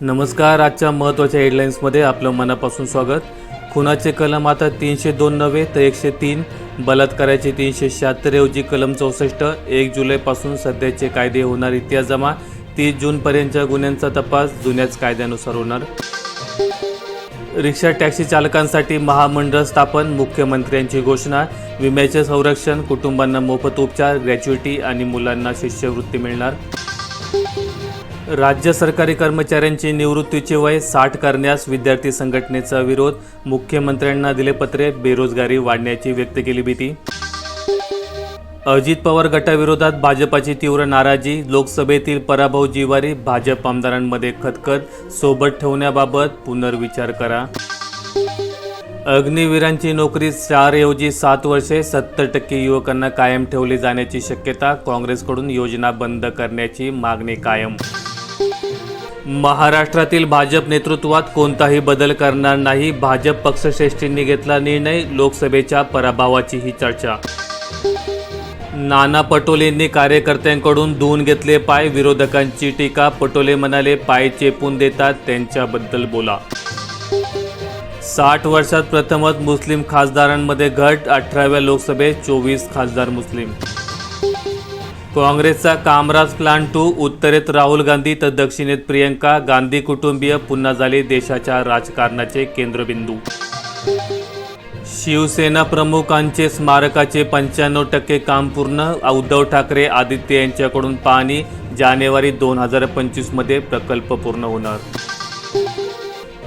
नमस्कार आजच्या महत्त्वाच्या हेडलाईन्समध्ये आपलं मनापासून स्वागत. खुनाचे कलम आता तीनशे दोन नव्हे तर एकशे तीन. बलात्काराचे तीनशे शहात्तर ऐवजी कलम चौसष्ट. एक जुलैपासून सध्याचे कायदे होणार इतिहास जमा तीस जूनपर्यंतच्या गुन्ह्यांचा तपास जुन्याच कायद्यानुसार होणार. रिक्षा टॅक्सी चालकांसाठी महामंडळ स्थापन मुख्यमंत्र्यांची घोषणा. विम्याचे संरक्षण कुटुंबांना मोफत उपचार ग्रॅच्युइटी आणि मुलांना शिष्यवृत्ती मिळणार. राज्य सरकारी कर्मचाऱ्यांची निवृत्तीचे वय साठ करण्यास विद्यार्थी संघटनेचा विरोध. मुख्यमंत्र्यांना दिले पत्रे बेरोजगारी वाढण्याची व्यक्त केली भीती. अजित पवार गटाविरोधात भाजपाची तीव्र नाराजी. लोकसभेतील पराभव जिवारी भाजप आमदारांमध्ये खतखत. सोबत ठेवण्याबाबत पुनर्विचार करा. अग्निवीरांची नोकरी चारऐवजी सात वर्षे सत्तर टक्के युवकांना कायम ठेवली जाण्याची शक्यता. काँग्रेसकडून योजना बंद करण्याची मागणी कायम. महाराष्ट्रातील भाजप नेतृत्वात कोणताही बदल करणार नाही. भाजप पक्षश्रेष्ठींनी घेतला निर्णय. लोकसभेच्या पराभवाची ही चर्चा. नाना पटोलेंनी कार्यकर्त्यांकडून धुवून घेतले पाय. विरोधकांची टीका. पटोले म्हणाले पाय चेपून देतात. त्यांच्याबद्दल बोला. साठ वर्षात प्रथमच मुस्लिम खासदारांमध्ये घट. अठराव्या लोकसभेत चोवीस खासदार मुस्लिम. काँग्रेसचा कामराज प्लान टू उत्तरेत राहुल गांधी तर दक्षिणेत प्रियंका गांधी कुटुंबीय पुन्हा झाले देशाच्या राजकारणाचे केंद्रबिंदू. शिवसेना प्रमुखांचे स्मारकाचे पंच्याण्णव टक्के काम पूर्ण उद्धव ठाकरे आदित्य यांच्याकडून पाहणी जानेवारी दोन हजार पंचवीसमध्ये प्रकल्प पूर्ण होणार.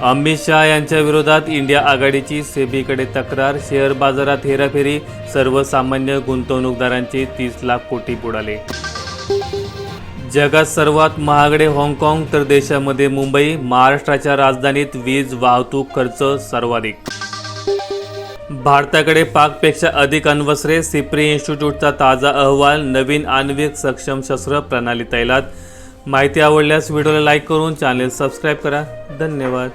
अमित शहा यांच्या विरोधात इंडिया आघाडीची सेबीकडे तक्रार. शेअर बाजारात हेराफेरी. सर्वसामान्य गुंतवणूकदारांचे तीस लाख कोटी बुडाले. जगात सर्वात महागडे हाँगकाँग तर देशामध्ये मुंबई. महाराष्ट्राच्या राजधानीत वीज वाहतूक खर्च सर्वाधिक. भारताकडे पाकपेक्षा अधिक अण्वस्त्रे. सिप्री इन्स्टिट्यूटचा ताजा अहवाल. नवीन आण्विक सक्षम शस्त्र प्रणाली तैलात माहिती आवडल्यास व्हिडिओला लाईक करून चॅनेल सबस्क्राईब करा. धन्यवाद.